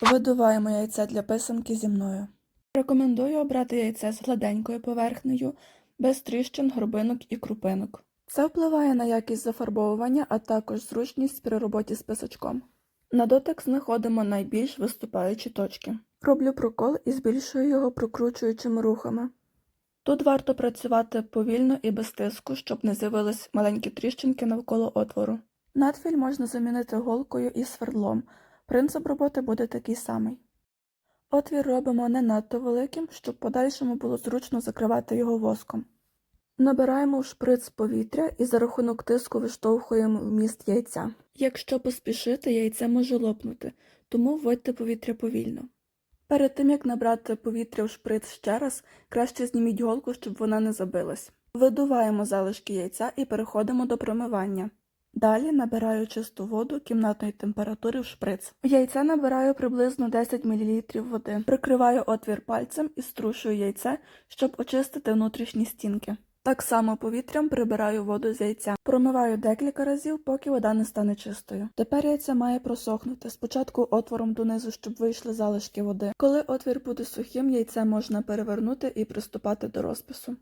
Видуваємо яйце для писанки зі мною. Рекомендую обрати яйце з гладенькою поверхнею, без тріщин, горбинок і крупинок. Це впливає на якість зафарбовування, а також зручність при роботі з писачком. На дотик знаходимо найбільш виступаючі точки. Роблю прокол і збільшую його прокручуючими рухами. Тут варто працювати повільно і без тиску, щоб не з'явились маленькі тріщинки навколо отвору. Надфіль можна замінити голкою і свердлом. Принцип роботи буде такий самий. Отвір робимо не надто великим, щоб подальшому було зручно закривати його воском. Набираємо в шприц повітря і за рахунок тиску виштовхуємо вміст яйця. Якщо поспішити, яйце може лопнути, тому вводьте повітря повільно. Перед тим як набрати повітря в шприц ще раз, краще зніміть голку, щоб вона не забилась. Видуваємо залишки яйця і переходимо до промивання. Далі набираю чисту воду кімнатної температури в шприц. Яйце набираю приблизно 10 мл води. Прикриваю отвір пальцем і струшую яйце, щоб очистити внутрішні стінки. Так само повітрям прибираю воду з яйця. Промиваю декілька разів, поки вода не стане чистою. Тепер яйце має просохнути. Спочатку отвором донизу, щоб вийшли залишки води. Коли отвір буде сухим, яйце можна перевернути і приступати до розпису.